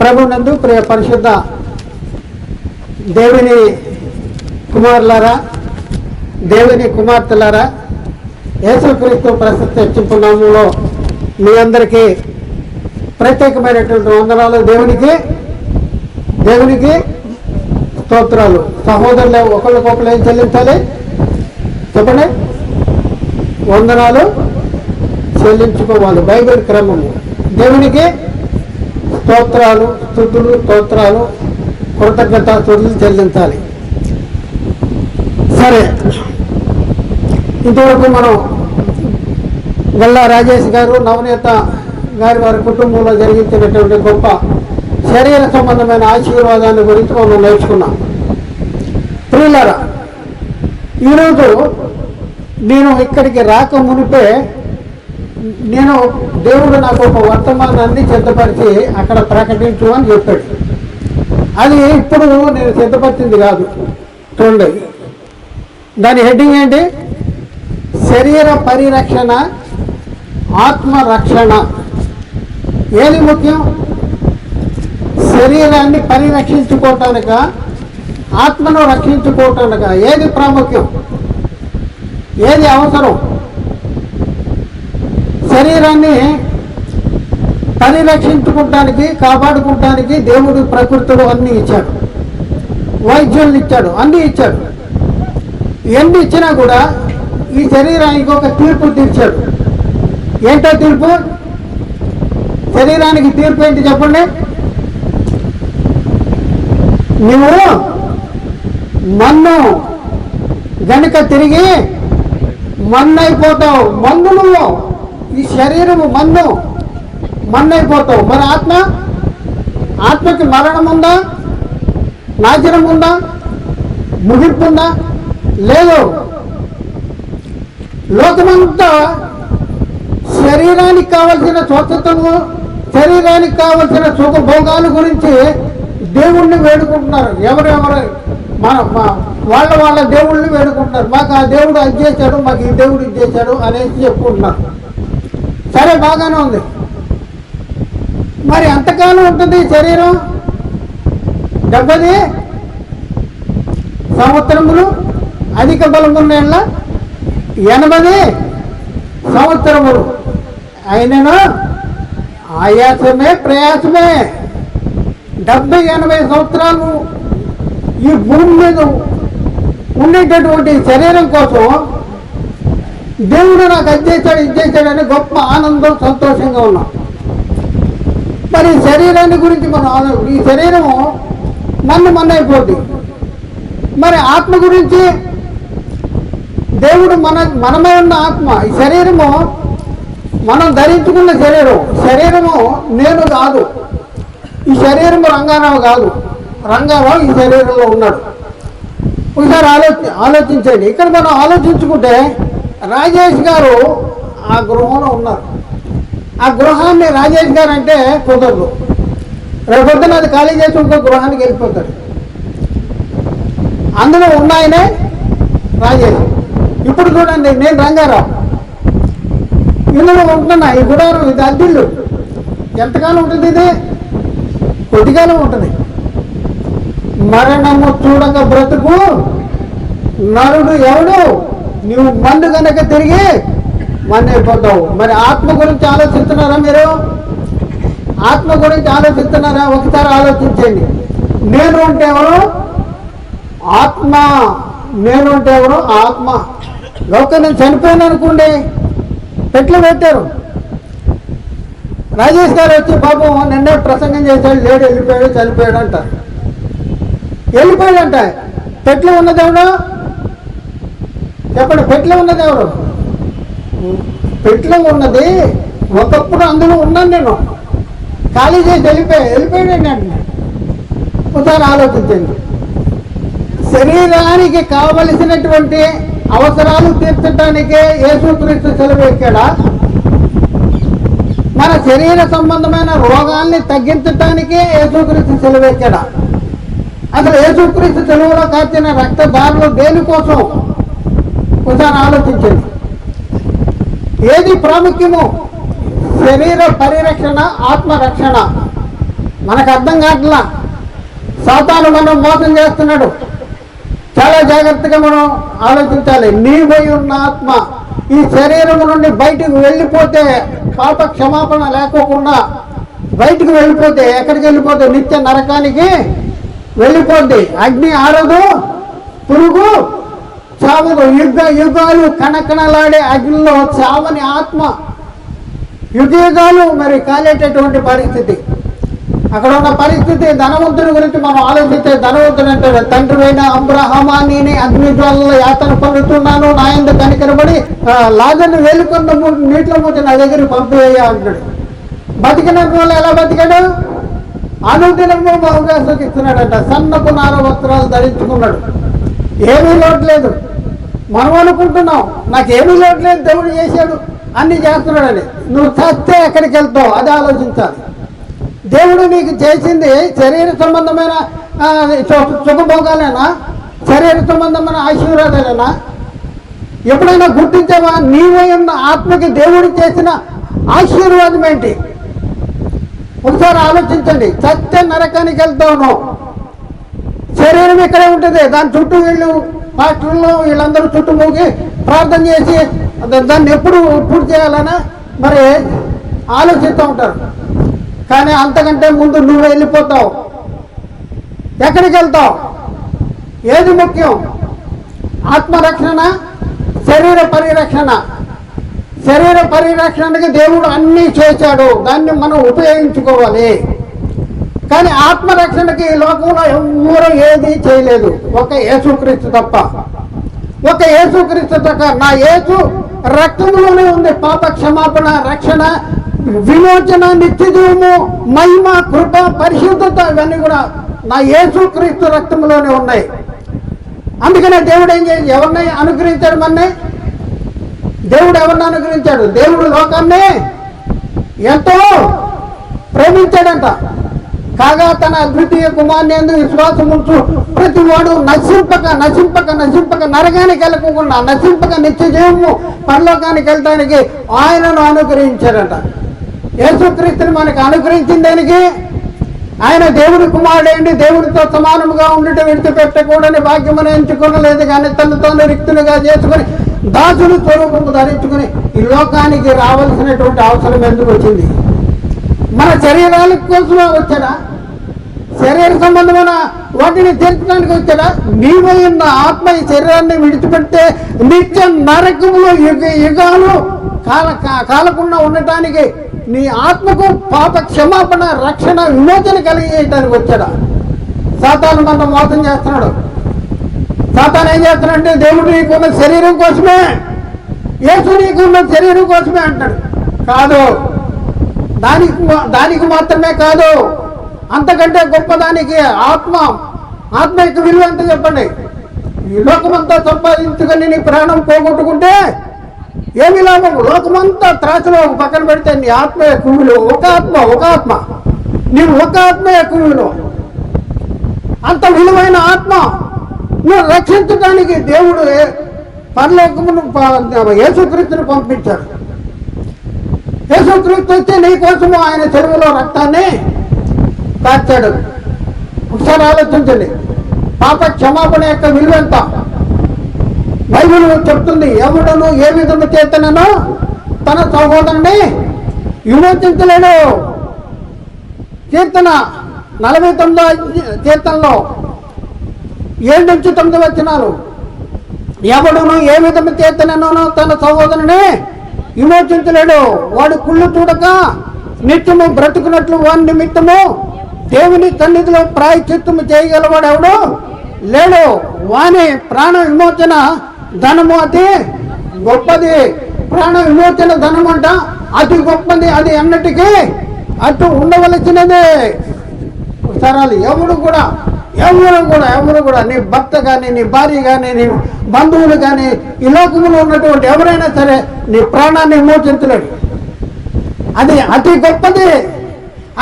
ప్రభునందు ప్రియ పరిశుద్ధ దేవుని కుమారులారా దేవుని కుమార్తెలారా యేసుక్రీస్తు ప్రశస్తి హెచ్చింపు నామంలో మీ అందరికీ ప్రత్యేకమైనటువంటి వందనాలు. దేవునికి దేవునికి స్తోత్రాలు. సహోదరులు ఒకళ్ళకొకళ్ళు ఏం చెల్లించాలి? చెప్పండి. వందనాలు చెల్లించుకోవాలి. బైబిల్ క్రమము. దేవునికి స్తోత్రాలు స్థుతులు స్తోత్రాలు కృతజ్ఞత స్థుతులు చెల్లించాలి. సరే. ఇంతవరకు మనం గల్లా రాజేష్ గారు నవనీత గారి వారి కుటుంబంలో జరిగించినటువంటి గొప్ప శరీర సంబంధమైన ఆశీర్వాదాన్ని గురించి మనం నేర్చుకున్నాం. ప్రియులరా ఈరోజు నేను ఇక్కడికి రాక మునిపే నేను దేవుడు నాకు ఒక వర్తమానాన్ని సిద్ధపరిచి అక్కడ ప్రకటించు అని చెప్పాడు. అది ఇప్పుడు నేను సిద్ధపరిచింది కాదు. చూడండి. దాని హెడ్డింగ్ ఏంటి? శరీర పరిరక్షణ ఆత్మరక్షణ. ఏది ముఖ్యం? శరీరాన్ని పరిరక్షించుకోవటానిక ఆత్మను రక్షించుకోవటానిక ఏది ప్రాముఖ్యం? ఏది అవసరం? శరీరాన్ని పరిరక్షించుకుంటానికి కాపాడుకుంటానికి దేవుడు ప్రకృతులు అన్నీ ఇచ్చాడు. వైద్యుల్ని ఇచ్చాడు అన్నీ ఇచ్చాడు. ఎన్ని ఇచ్చినా కూడా ఈ శరీరానికి ఒక తీర్పు తీర్చాడు. ఏంటో తీర్పు? శరీరానికి తీర్పు ఏంటి చెప్పండి? నువ్వు మన్ను గనుక తిరిగి మన్ను అయిపోతావు మందు నువ్వు ఈ శరీరము మన్ను మన్నైపోతావు మరి ఆత్మ? ఆత్మకి మరణం ఉందా? నాశనం ఉందా? ముగింపు ఉందా? లేదు. లోకమంతా శరీరానికి కావలసిన స్వచ్ఛతను శరీరానికి కావలసిన సుఖభోగాల గురించి దేవుణ్ణి వేడుకుంటున్నారు. ఎవరెవరు? మన మా- వాళ్ళ వాళ్ళ దేవుళ్ళని వేడుకుంటున్నారు. మాకు ఆ దేవుడు అది చేశాడు మాకు ఈ దేవుడు ఇది చేశాడు అనేసి చెప్పుకుంటున్నారు. సరే బాగానే ఉంది. మరి ఎంతకాలం ఉంటుంది శరీరం? డెబ్బది? సంవత్సరములు? అధిక బలమున్న ఎనభై సంవత్సరములు. అయినను? ఆయాసమే ప్రయాసమే. డెబ్బై ఎనభై సంవత్సరాలు ఈ భూమి మీద ఉండేటటువంటి శరీరం కోసం దేవుడు నాకు అది చేశాడు ఇది చేశాడని గొప్ప ఆనందం సంతోషంగా ఉన్నాం. మరి ఈ శరీరాన్ని గురించి మనం ఆలోచన ఈ శరీరము మన్ను మన్నైపోద్ది మరి ఆత్మ గురించి దేవుడు మన మనమే ఉన్న ఆత్మ ఈ శరీరము మనం ధరించుకున్న శరీరం. శరీరము నేను కాదు. ఈ శరీరము రంగారావు కాదు. రంగారావు ఈ శరీరంలో ఉన్నాడు. ఒకసారి ఆలోచి ఆలోచించండి. ఇక్కడ మనం ఆలోచించుకుంటే రాజేష్ గారు ఆ గృహంలో ఉన్నారు. ఆ గృహాన్ని రాజేష్ గారు అంటే కుదరదు. రేపొద్దున అది ఖాళీ చేసి ఇంకో గృహానికి వెళ్ళిపోతాడు. అందులో ఉన్నాయనే రాజేష్. ఇప్పుడు చూడండి నేను రంగారావు. ఇందులో ఉంటున్నా ఈ గుడారం ఇది అద్దిల్లు ఎంతకాలం ఉంటుంది ఇది? కొద్దికాలం ఉంటుంది. మరణము చూడక బ్రతుకు నరుడు ఎవడు? నువ్వు మందు కనుక తిరిగి మన్ను అయిపోతావు మరి ఆత్మ గురించి ఆలోచిస్తున్నారా మీరు? ఆత్మ గురించి ఆలోచిస్తున్నారా? ఒకసారి ఆలోచించండి నేను ఉంటేవరు ఆత్మ. నేను ఉంటేవరు ఆత్మ. లోక నేను చనిపోయాను అనుకోండి పెట్లు పెట్టారు. రాజేష్ గారు వచ్చి పాపం నిన్నే ప్రసంగం చేశాడు లేడు వెళ్ళిపోయాడు చనిపోయాడు అంటారు వెళ్ళిపోయాడంట. పెట్లు ఉన్నది చెప్పండి పెట్లో ఉన్నది ఎవరు? పెట్లో ఉన్నది. ఒకప్పుడు అందులో ఉన్నాను నేను. ఖాళీ చేసి వెళ్ళిపోయా వెళ్ళిపోయాడు అండి ఒకసారి ఆలోచించండి. శరీరానికి కావలసినటువంటి అవసరాలు తీర్చడానికే యేసుక్రీస్తు సెలవు ఎక్కాడా? మన శరీర సంబంధమైన రోగాల్ని తగ్గించడానికే యేసుక్రీస్తు సెలవు ఎక్కాడా? అసలు యేసుక్రీస్తు సెలవులో కాచిన రక్తదారులు దేనికోసం? ఒకసారి ఆలోచించండి. ఏది ప్రాముఖ్యము శరీర పరిరక్షణ ఆత్మరక్షణ. మనకు అర్థం కావట్లా? సాతాను మనం మోసం చేస్తున్నాడు. చాలా జాగ్రత్తగా మనం ఆలోచించాలి. నీవై ఉన్న ఆత్మ ఈ శరీరం నుండి బయటకు వెళ్ళిపోతే పాప క్షమాపణ లేకోకుండా బయటకు వెళ్ళిపోతే ఎక్కడికి వెళ్ళిపోతే? నిత్య నరకానికి వెళ్ళిపోద్ది. అగ్ని ఆరదు పురుగు చావదు యుగ యుగాలు కణకణలాడే అగ్నిలో చావని ఆత్మ యుగయుగాలు మరి కాలేటటువంటి పరిస్థితి. అక్కడ ఉన్న పరిస్థితి ధనవంతుడి గురించి మనం ఆలోచిస్తే ధనవంతుడు అంటాడు తండ్రి అయిన అబ్రహమా నేనే అగ్ని జ్వాలలో యాతన పొందుతున్నాను నా ఎందు కనికరబడి ఆ, వేలుకొండ నీటిలో ముందు నా దగ్గరికి పంపివేయ అంటాడు. బతికిన వల్ల ఎలా బతికాడు? అనుదినము బహుగా సూచిస్తున్నాడంట సన్నపు నార వస్త్రాలు ధరించుకున్నాడు. ఏమీ లోటు లేదు. మనం అనుకుంటున్నాం నాకేమీ లోటు లేదు దేవుడు చేశాడు అన్ని చేస్తున్నాడని. నువ్వు చస్తే ఎక్కడికి వెళ్తావు? అది ఆలోచించాలి. దేవుడు నీకు చేసింది శరీర సంబంధమైన సు- సుఖభోగాలేనా? శరీర సంబంధమైన ఆశీర్వాదాలేనా ఎప్పుడైనా గుర్తించావా? నీవై ఉన్న ఆత్మకి దేవుడు చేసిన ఆశీర్వాదం ఏంటి? ఒకసారి ఆలోచించండి. సత్య నరకానికి వెళ్తావు శరీరం ఇక్కడే ఉంటుంది దాని చుట్టూ వీళ్ళు పాస్టర్లు వీళ్ళందరూ చుట్టూ ప్రార్థన చేసి దాన్ని ఎప్పుడు పూర్తి చేయాలని మరి ఆలోచిస్తూ ఉంటారు. కానీ అంతకంటే ముందు నువ్వు వెళ్ళిపోతావు. ఎక్కడికి వెళ్తావు? ఏది ముఖ్యం? ఆత్మరక్షణ శరీర పరిరక్షణ. శరీర పరిరక్షణకి దేవుడు అన్నీ చేశాడు. దాన్ని మనం ఉపయోగించుకోవాలి. కానీ ఆత్మరక్షణకి లోకంలో ఎవరు ఏది చేయలేదు. ఒక యేసుక్రీస్తు తప్ప. ఒక యేసుక్రీస్తు తప్ప. నా యేసు రక్తంలోనే ఉంది. పాప క్షమాపణ రక్షణ విమోచన నిత్యజీవము మహిమ కృప పరిశుద్ధత ఇవన్నీ కూడా నా యేసుక్రీస్తు రక్తంలోనే ఉన్నాయి. అందుకనే దేవుడు ఏం చేసి ఎవరిని అనుగ్రహించాడు మన్ని? దేవుడు ఎవరిని అనుగ్రహించాడు? దేవుడు లోకాన్ని ఎంతో ప్రేమించాడంట. కాగా తన అద్వితీయ కుమార్నేందు విశ్వాసం ఉంచు ప్రతి వాడు నశింపక నశింపక నశింపక నరకానికి వెళ్ళకుండా నశింపక నిత్య జీవము పరలోకానికి వెళ్ళడానికి ఆయనను అనుగ్రహించాడట యేసుక్రీస్తుని మనకు అనుగ్రహించిన దానికి ఆయన దేవుడి కుమారుడేంటి దేవుడితో సమానముగా ఉండటం విడిచిపెట్టకూడని భాగ్యమని ఎంచుకోనలేదు కానీ తను తాను రిక్తులుగా చేసుకుని దాసుని స్వరూపము ధరించుకుని ఈ లోకానికి రావాల్సినటువంటి అవసరం ఎందుకు వచ్చింది? మన శరీరాల కోసమే వచ్చారా శరీర సంబంధమైన వాటిని తీర్చడానికి వచ్చాడా నీవై ఉన్న ఆత్మ ఈ శరీరాన్ని విడిచిపెడితే నిత్య నరకములో యుగ యుగాలు కాల కా- కాలకుండా ఉండటానికి నీ ఆత్మకు పాప క్షమాపణ రక్షణ విమోచన కలిగేయటానికి వచ్చాడా సాతాను మనం మోసం చేస్తున్నాడు. సాతాను ఏం చేస్తున్నాడంటే దేవుడు నీకున్న శరీరం కోసమే యేసు నీకున్న శరీరం కోసమే అంటాడు. కాదు దానికి మా- దానికి మాత్రమే కాదు అంతకంటే గొప్పదానికి ఆత్మ ఆత్మ యొక్క విలువ ఎంత చెప్పండి? ఈ లోకమంతా సంపాదించుకొని నీ ప్రాణం పోగొట్టుకుంటే ఏమి లాభం? లోకమంతా త్రాసులో ఒక పక్కన పెడితే నీ ఆత్మ యొక్క విలువ ఒక ఆత్మ ఒక ఆత్మ. నీవు ఒక ఆత్మ యొక్క విలువ అంత విలువైన ఆత్మ నువ్వు రక్షించడానికి దేవుడు ఏ- పరలోకమును యేసుక్రీస్తుని పంపించాడు. యేసుక్రీస్తు వచ్చి నీ కోసము ఆయన చెరువులో రక్తాన్ని కార్చాడు ఒకసారి ఆలోచించండి. పాప క్షమాపణ యొక్క విలువ ఎంత? బైబిల్ చెప్తుంది ఎవడను ఏ విధంగా చేతనను తన సహోదరుని విమోచించలేడు. కీర్తన నలభై తొమ్మిదో కీర్తనలో ఏడు నుంచి తొమ్మిది వచ్చినారు ఎవడును ఏ విధము చేతనను తన సహోదరుని విమోచించలేడు. వాడు కుళ్ళు చూడక నిత్యము బ్రతుకున్నట్లు వాని నిమిత్తము దేవుని సన్నిధిలో ప్రాయచిత్తము చేయగలవాడు ఎవడు లేడు. వాని ప్రాణ విమోచన ధనము అతి గొప్పది. ప్రాణ విమోచన ధనం అంట అతి గొప్పది అది అన్నటికీ అటు ఉండవలసినదే. సరాలు ఎవరు కూడా ఎవరు కూడా ఎవరు కూడా నీ భర్త కానీ నీ భార్య కానీ నీ బంధువులు కానీ ఈ లోకంలో ఉన్నటువంటి ఎవరైనా సరే నీ ప్రాణాన్ని విమోచించలేడు. అది అతి గొప్పది.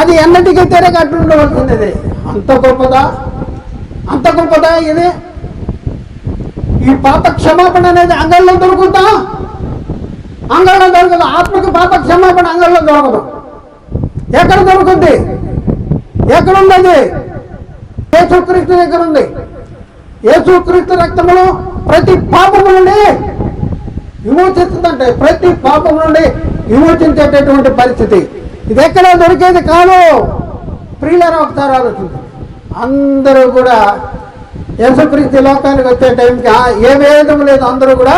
అది ఎన్నటికీ తిరగట్టు ఉండవలసినది అంత గొప్పదా? అంత గొప్పదా ఇది? ఈ పాప క్షమాపణ అనేది అంగళ్ళలో దొరుకుతా అంగళ్ళలో దొరకదు. ఆత్మకు పాప క్షమాపణ అంగళ్ళలో దొరకదు. ఎక్కడ దొరుకుద్ది? ఎక్కడుంది అది యేసుక్రీస్తు దగ్గర ఉంది. యేసుక్రీస్తు రక్తములో ప్రతి పాపము నుండి విమోచిస్తుందంటే ప్రతి పాపం నుండి విమోచించేటటువంటి పరిస్థితి. ఇది ఎక్కడ దొరికేది కాదు. ప్రియులరా ఒకసారి ఆలోచించండి. అందరూ కూడా యేసుక్రీస్తు లోకానికి వచ్చే టైంకి ఏ వేదం లేదు. అందరూ కూడా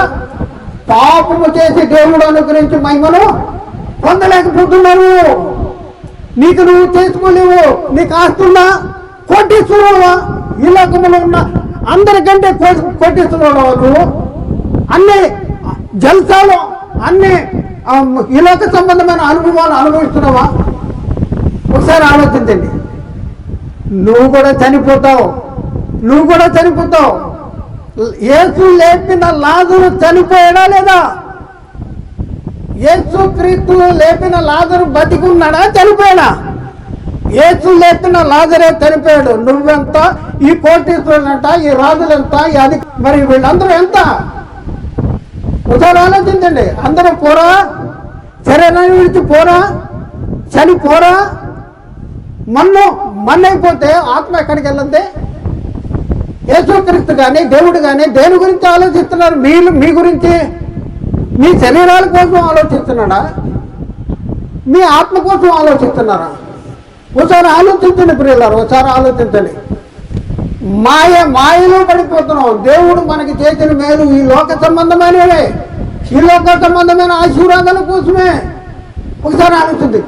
పాపము చేసి దేవుడు అనుగ్రహించి మహిమను పొందలేకపోతున్నారు. నీకు నువ్వు చేసుకోలేవు. నీకు ఆస్తున్నా కోటీశ్వరుడువా? ఈ లోకంలో ఉన్న అందరికంటే కొట్టిస్తున్నావు నువ్వు? అన్ని జల్సాలు అన్ని ఆ, ఈ లోక సంబంధమైన అనుభవాలు అనుభవిస్తున్నావా? ఒకసారి ఆలోచించండి. నువ్వు కూడా చనిపోతావు. నువ్వు కూడా చనిపోతావు. ఏసు లేపిన లాజరు చనిపోయాడా లేదా? ఏసు క్రీస్తు లేపిన లాజరు బతికున్నాడా? చనిపోయాడా? ఏసు లేపిన లాజరే చనిపోయాడు. నువ్వెంత? ఈ కోటీశ్వరులంట ఈ రాజులెంత? ఈ అధి మరి వీళ్ళందరూ ఎంత? ఒకసారి ఆలోచించండి. అందరం పోరా? శరీరాన్ని విడిచి పోరా? చలి పోరా? మన్ను మన్నైపోతే ఆత్మ ఎక్కడికి వెళ్ళండి యేసుక్రీస్తు కానీ దేవుడు కానీ దేని గురించి ఆలోచిస్తున్నారు? మీరు మీ గురించి? మీ శరీరాల కోసం ఆలోచిస్తున్నాడా? మీ ఆత్మ కోసం ఆలోచిస్తున్నారా? ఒకసారి ఆలోచించండి ప్రియులారు ఒకసారి ఆలోచించండి. మాయ మాయలో పడిపోతున్నాం దేవుడు మనకి చేసిన మేలు ఈ లోక సంబంధమైనవే. ఈ లోక సంబంధమైన ఆశీర్వాదాల కోసమే. ఒకసారి ఆలోచింది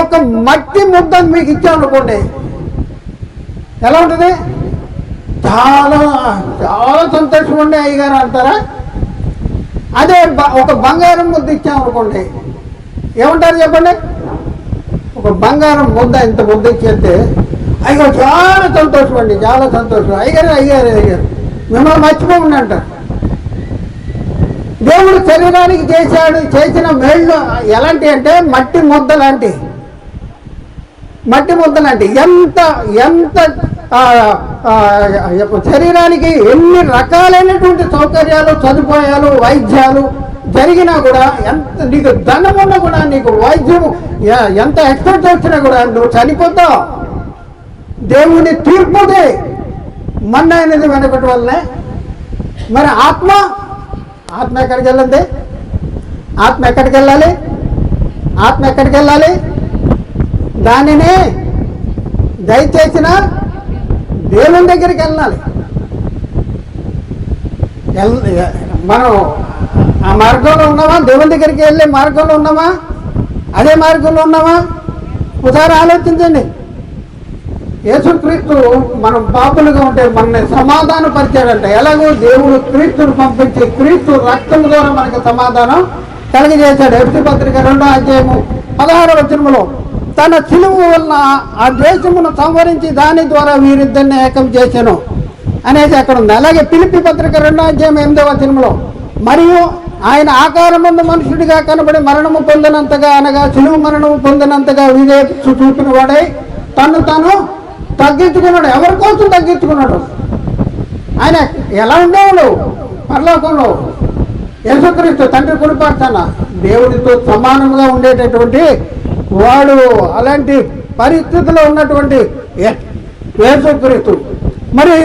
ఒక మట్టి ముద్ద మీకు ఇచ్చామనుకోండి. ఎలా ఉంటుంది? చాలా చాలా సంతోషం ఉండే అయ్యగారు అంటారా? అదే బ- ఒక బంగారం ముద్ద ఇచ్చామనుకోండి. ఏమంటారు చెప్పండి? ఒక బంగారం ముద్ద ఇంత ముద్ద ఇచ్చేస్తే అయ్యో చాలా సంతోషం అండి చాలా సంతోషం. అయ్యారు అయ్యారు అయ్యారు మిమ్మల్ని మర్చిపోకుండా అంటారు. దేవుడు శరీరానికి చేశాడు చేసిన మేళ్ళు ఎలాంటి అంటే మట్టి ముద్ద లాంటి. మట్టి ముద్ద లాంటి. ఎంత ఎంత శరీరానికి ఎన్ని రకాలైనటువంటి సౌకర్యాలు సదుపాయాలు వైద్యాలు జరిగినా కూడా ఎంత నీకు ధనం ఉన్నా కూడా నీకు వైద్యం ఎంత ఎక్స్పెక్ట్ వచ్చినా కూడా నువ్వు చనిపోతావు. దేవుని తీర్పుది మన్న అనేది వెనకటి వల్లనే. మరి ఆత్మ? ఆత్మ ఎక్కడికి వెళ్ళండి ఆత్మ ఎక్కడికి వెళ్ళాలి? ఆత్మ ఎక్కడికి వెళ్ళాలి? దానిని దయచేసిన దేవుని దగ్గరికి వెళ్ళాలి. మనం ఆ మార్గంలో ఉన్నామా? దేవుని దగ్గరికి వెళ్ళే మార్గంలో ఉన్నామా? అదే మార్గంలో ఉన్నామా? ఒకసారి ఆలోచించండి. యేసుక్రీస్తు మనం పాపులుగా ఉంటే మనల్ని సమాధానపరిచాడంట ఎలాగో దేవుడు క్రీస్తును పంపించి క్రీస్తు రక్తం ద్వారా మనకి సమాధానం కలిగజేశాడు. ఎఫ్సి పత్రిక రెండో అధ్యాయము పదహారు వచనములో తన చిలువు వలన ఆ దేశమును సంవరించి దాని ద్వారా వీరిద్దరిని ఏకం చేశాను. అనేది అక్కడ ఉంది. అలాగే పిలిపి పత్రిక రెండో అధ్యాయం ఎనిమిదో వచనంలో మరియు ఆయన ఆకారమున్న మనుషుడిగా కనబడి మరణము పొందినంతగా అనగా సులువు మరణము పొందినంతగా విజయ చూపిన వాడై తను తాను తగ్గించుకున్నాడు. ఎవరి కోసం తగ్గించుకున్నాడు? ఆయన ఎలా ఉండేవాడు? పరలోకంలో. యేసుక్రీస్తు తండ్రి కుడిపడతాన దేవుడితో సమానంగా ఉండేటటువంటి వాడు అలాంటి పరిస్థితిలో ఉన్నటువంటి యేసుక్రీస్తు. మరి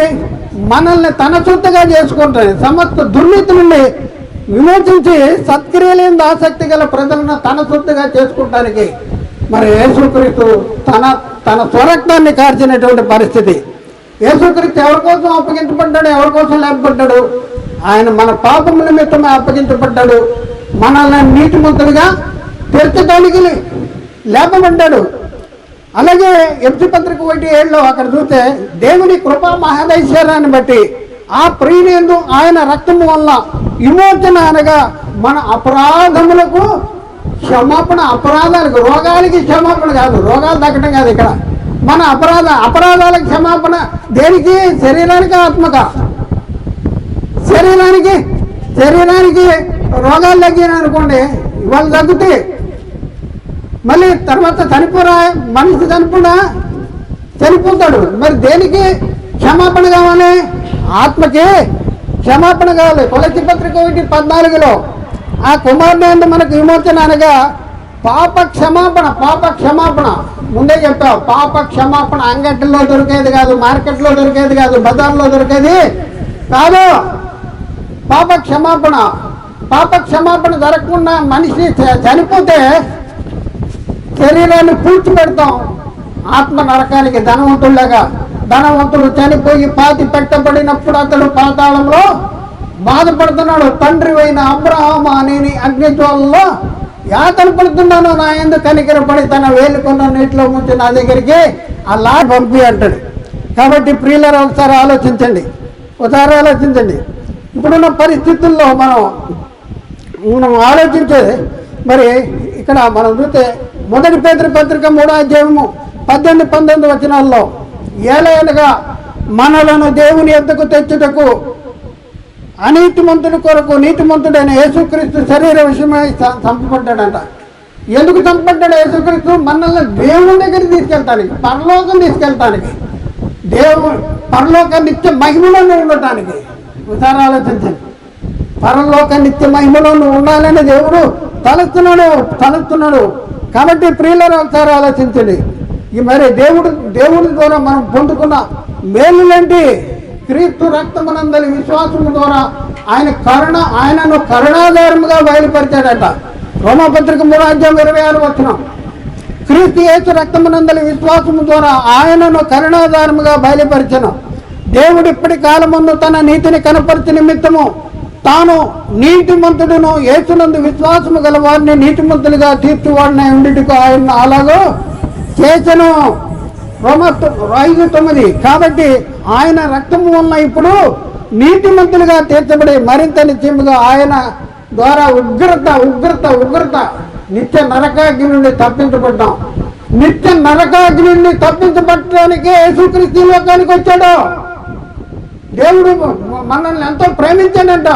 మనల్ని తన చుట్టగా చేసుకుంటాడు. సమస్త దుర్నీతి నుండి విమోచించి సత్క్రియలేని ఆసక్తి గల ప్రజలను తన సొత్తుగా చేసుకుంటానికి మరి యేసుక్రీస్తు తన తన స్వరక్తాన్ని కార్చినటువంటి పరిస్థితి. యేసుక్రీస్తు ఎవరి కోసం అప్పగించబడ్డాడు? ఎవరి కోసం లేపబడ్డాడు? ఆయన మన పాపం నిమిత్తమే అప్పగించబడ్డాడు. మనల్ని నీతిమంతులుగా తీర్చడానికి లేపబడ్డాడు. అలాగే ఎఫ్సి పత్రిక ఒకటి ఏళ్ళలో అక్కడ చూస్తే దేవుని కృపా మహాదైశ్వర్యాన్ని బట్టి ఆ ప్రియునేందు ఆయన రక్తము వల్ల విమోచన అనగా మన అపరాధములకు క్షమాపణ అపరాధాలకు రోగాలకి క్షమాపణ కాదు రోగాలు తగ్గడం కాదు ఇక్కడ. మన అపరాధ అపరాధాలకు క్షమాపణ దేనికి? శరీరానికి ఆత్మక. శరీరానికి శరీరానికి రోగాలు తగ్గినాయి అనుకోండి ఇవాళ తగ్గుతాయి మళ్ళీ తర్వాత చనిపోరా మనిషి చనిపోడా? చనిపోతాడు. మరి దేనికి క్షమాపణ కావాలి? ఆత్మకి క్షమాపణ కావాలి. కొలసి పత్రిక ఒకటి పద్నాలుగులో ఆ కుమారుడు మనకు విమోచన అనగా పాప క్షమాపణ పాప క్షమాపణ. ముందే చెప్పావు పాప క్షమాపణ అంగట్లో దొరికేది కాదు మార్కెట్లో దొరికేది కాదు బజార్లో దొరికేది కాదు. పాప క్షమాపణ పాప క్షమాపణ జరగకుండా మనిషి చ- చనిపోతే శరీరాన్ని పూడ్చిపెడతాం. ఆత్మ నరకానికి ధనవంతుల్లాగా ధనవంతుడు చనిపోయి పాతి పెట్టబడినప్పుడు అతడు పాతాళంలో బాధపడుతున్నాడు. తండ్రి అయిన అబ్రహం అనేని అగ్నిజ్వాలలో యాతన పడుతున్నాను నా ఎందుకు కనికరపడి తన వేలుకున్న నీటిలో ముంచి నా దగ్గరికి ఆ లా పంపి అంటాడు. కాబట్టి ప్రియులరు ఒకసారి ఆలోచించండి. ఒకసారి ఆలోచించండి. ఇప్పుడున్న పరిస్థితుల్లో మనం మనం ఆలోచించేది మరి ఇక్కడ మనం చూస్తే మొదటి పేదరి పత్రిక మూడో అధ్యాయము పద్దెనిమిది పంతొమ్మిది వచనాల్లో ఏలయనగా మనలను దేవుని ఎద్దకు తెచ్చుటకు అనీతిమంతుడి కొరకు నీతిమంతుడైన యేసుక్రీస్తు శరీర విషయమై చంపబడ్డాడంట. ఎందుకు చంపబడ్డాడు యేసుక్రీస్తు? మనల్ని దేవుని దగ్గరికి తీసుకెళ్తానికి పరలోకం తీసుకెళ్తానికి. దేవు పరలోక నిత్య మహిమలో ఉండటానికి. ఒకసారి ఆలోచించండి. పరలోక నిత్య మహిమలో నువ్వు ఉండాలని దేవుడు తలస్తున్నాడు తలస్తున్నాడు. కాబట్టి ప్రియులను ఒకసారి ఆలోచించండి. ఈ మరి దేవుడు దేవుడి ద్వారా మనం పొందుకున్న మేలులేంటి? క్రీస్తు రక్తమునందలి విశ్వాసము ద్వారా ఆయన కరుణ ఆయనను కరుణాధారముగా బయలుపరిచాడట. రోమపత్రిక మూడు ఇరవై ఆరు వచ్చిన క్రీస్తు యేసు రక్తమునందలి విశ్వాసము ద్వారా ఆయనను కరుణాధారముగా బయలుపరిచను. దేవుడు ఇప్పటి కాలముందు తన నీతిని కనపరిచి నిమిత్తము తాను నీతిమంతుడును యేసునందు విశ్వాసము గల వారిని నీతిమంతులుగా తీర్చువాడిని ఉండిటకు ఆయన అలాగో చేసను. రోమ ఐదు తొమ్మిది. కాబట్టి ఆయన రక్తము వల్ల ఇప్పుడు నీతిమంతులుగా తీర్చబడి మరింత నిత్యముగా ఆయన ద్వారా ఉగ్రత ఉగ్రత ఉగ్రత నిత్య నరకాగ్ని నుండి తప్పించబడ్డాం. నిత్య నరకాగ్ని నుండి తప్పించబడటానికే యేసుక్రీస్తు లోకానికి వచ్చాడు. దేవుడు మనల్ని ఎంతో ప్రేమించాడంట.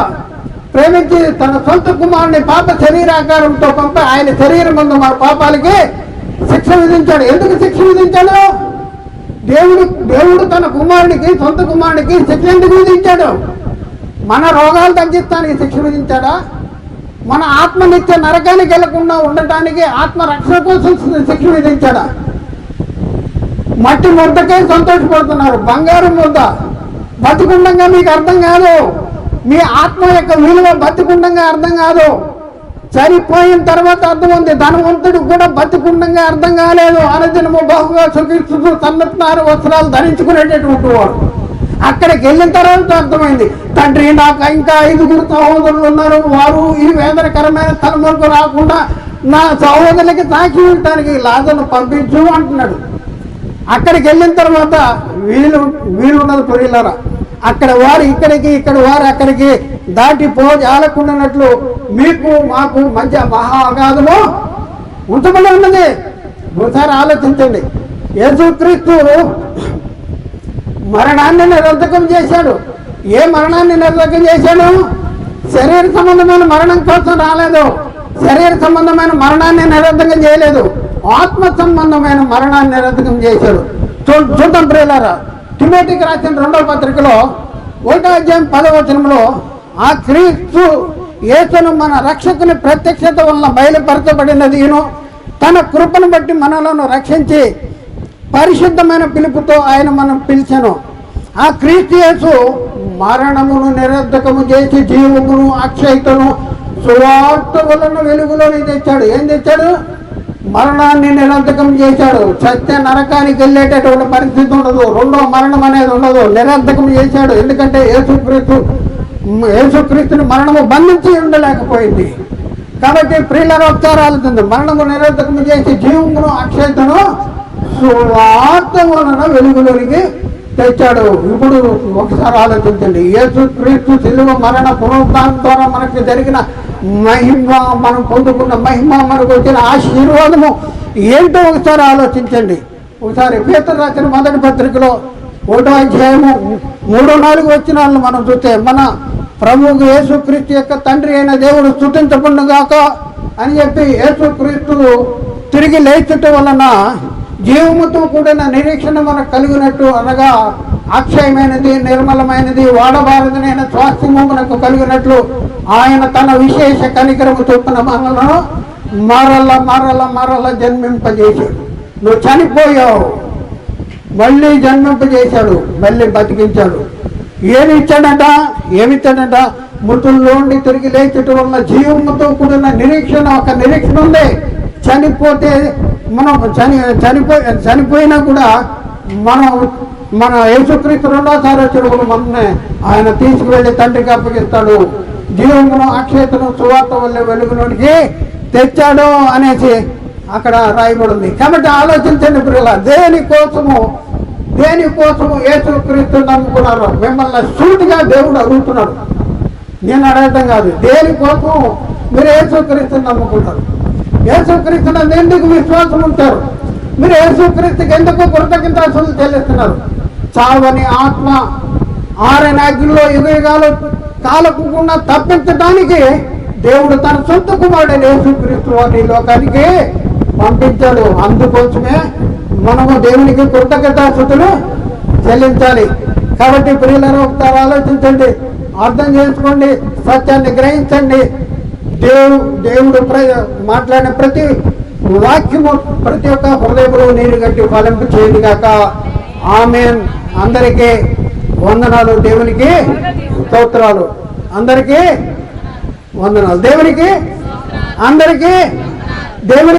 ప్రేమించి తన సొంత కుమారుని పాప శరీరాకారంతో పంప ఆయన శరీరం ముందు మన పాపాలకి శిక్ష విధించాడు. ఎందుకు శిక్ష విధించాడు? దేవుడు దేవుడు తన కుమారుడికి సొంత కుమారుడికి శిక్ష ఎందుకు విధించాడు? మన రోగాలు తగ్గిస్తానికి శిక్ష విధించాడా? మన ఆత్మ నిత్య నరకానికి వెళ్ళకుండా ఉండటానికి ఆత్మ రక్షణ కోసం శిక్ష విధించాడా? మట్టి ముద్దకే సంతోషపడుతున్నారు. బంగారం ముద్ద. బతికుండంగా మీకు అర్థం కాదు. మీ ఆత్మ యొక్క విలువ బతికుండంగా అర్థం కాదు. చనిపోయిన తర్వాత అర్థమైంది ధనవంతుడికి కూడా బతికుండంగా అర్థం కాలేదు. అనదినము బహుగా సుఖిస్తూ సన్నత్నారు వస్త్రాలు ధరించుకునేటటువంటి వాడు. అక్కడికి వెళ్ళిన తర్వాత అర్థమైంది. తండ్రి నాకు ఇంకా ఐదుగురు సహోదరులు ఉన్నారు. వారు ఈ వేదనకరమైన తలమలకు రాకుండా నా సహోదరులకి తాకి ఉండటానికి లాజను పంపించు అంటున్నాడు. అక్కడికి వెళ్ళిన తర్వాత వీలు వీలు ఉన్నది పొరిలరా అక్కడ వారు ఇక్కడికి ఇక్కడ వారు అక్కడికి దాటి పో జాలకుండానట్లు మీకు మాకు మధ్య మహా అగాధము ఉంచబడి ఉన్నది. ఒకసారి ఆలోచించండి. యేసుక్రీస్తు మరణాన్ని నిరర్ధకం చేశాడు. ఏ మరణాన్ని నిరర్ధకం చేశాడు? శరీర సంబంధమైన మరణం కోసం రాలేదు. శరీర సంబంధమైన మరణాన్ని నిరర్ధకం చేయలేదు. ఆత్మ సంబంధమైన మరణాన్ని నిరర్ధకం చేశాడు. చూ- చూద్దాం ప్రియులారా. టిమేటిక్ రాసిన రెండవ పత్రికలో ఒకటో అధ్యాయం పదవచనంలో ఆ క్రీస్తు యేసును మన రక్షకుని ప్రత్యక్షత వలన బయలుపరచబడినది తన కృపను బట్టి మనలను రక్షించి పరిశుద్ధమైన పిలుపుతో ఆయన మనం పిలిచాను. ఆ క్రీస్తు మరణమును నిరర్ధకము చేసి జీవమును అక్షయతను సువార్త వలన వెలుగులోని తెచ్చాడు. ఏం తెచ్చాడు? మరణాన్ని నిరర్ధకం చేశాడు. సత్య నరకానికి వెళ్ళేటటువంటి పరిస్థితి ఉండదు. రెండో మరణం అనేది ఉండదు. నిరర్ధకం చేశాడు. ఎందుకంటే యేసుక్రీస్తు యేసుక్రీస్తుని మరణము బంధించి ఉండలేకపోయింది. కాబట్టి ప్రియుల ఒకసారి మరణము నిరోధకము చేసి జీవమును అక్షయతను సువార్తములను వెలుగులోనికి తెచ్చాడు. ఇప్పుడు ఒకసారి ఆలోచించండి. యేసు క్రీస్తు మరణ పునరుద్ధానం ద్వారా మనకు జరిగిన మహిమ మనం పొందుకున్న మహిమ మనకు వచ్చిన ఆశీర్వాదము ఏంటో ఒకసారి ఆలోచించండి. ఒకసారి పేతరు రాసిన మొదటి పత్రికలో ఒకటో అధ్యాయము మూడో నాలుగు వచ్చిన మనం చూస్తే మన ప్రముఖ యేసుక్రీస్తు యొక్క తండ్రి అయిన దేవుడు స్థుతించకుండాక అని చెప్పి యేసుక్రీస్తు తిరిగి లేచుట వలన జీవముతో కూడిన నిరీక్షణ మనకు కలిగినట్టు అనగా అక్షయమైనది నిర్మలమైనది వాడబారదనైన స్వాస్థ్యము మనకు కలిగినట్లు ఆయన తన విశేష కనికరము చొప్పున మనలను మరల మరల మరల జన్మింపజేశాడు. నువ్వు చనిపోయావు మళ్ళీ జన్మింపజేశాడు మళ్ళీ బతికించాడు. ఏమి ఇచ్చాడట ఏమి ఇచ్చాడట మృతుల్లోండి తిరిగి లేచటం వల్ల జీవముతో కూడిన నిరీక్షణ ఒక నిరీక్షణ ఉంది. చనిపోతే మనం చని చనిపో చనిపోయినా కూడా మనం మన యేసుక్రీస్తు రెండోసారి వచ్చినప్పుడు మనల్ని ఆయన తీసుకువెళ్ళి తండ్రికి అప్పగిస్తాడు. జీవమును అక్షయతను సువార్త వల్ల వెలుగులోనికి తెచ్చాడు అనేసి అక్కడ రాయబడింది కాబట్టి ఆలోచించండి పిల్లల దేని కోసము దేనికోసం యేసుక్రీస్తు నమ్ముకున్నారు మిమ్మల్ని సూటిగా దేవుడు అడుగుతున్నాడు. నేను అడగటం కాదు దేనికోసం మీరు యేసుక్రీస్తుని నమ్ముకుంటారు? యేసుక్రీస్తుని ఎందుకు విశ్వాసం ఉంటారు మీరు యేసుక్రీస్తుకి ఎందుకు కృతజ్ఞతలు చెల్లిస్తున్నారు? చావని ఆత్మ ఆరని అగ్నిలో యుగయుగాలు కాలకుండా తప్పించడానికి దేవుడు తన సొంత కుమారుడు యేసుక్రీస్తు అని లోకానికి పంపించాడు. అందుకోసమే మనము దేవునికి కృతజ్ఞతాసుతులు చెల్లించాలి. కాబట్టి ప్రియులను ఒకసారి ఆలోచించండి. అర్థం చేసుకోండి. సత్యాన్ని గ్రహించండి. దేవు దేవుడు ప్ర మాట్లాడిన ప్రతి వాక్యము ప్రతి ఒక్క హృదయంలో నీరు గట్టి ఫలింపు చేయదు కాక ఆమె అందరికీ వందనాలు. దేవునికి స్తోత్రాలు. అందరికీ వందనాలు. దేవునికి అందరికీ దేవుని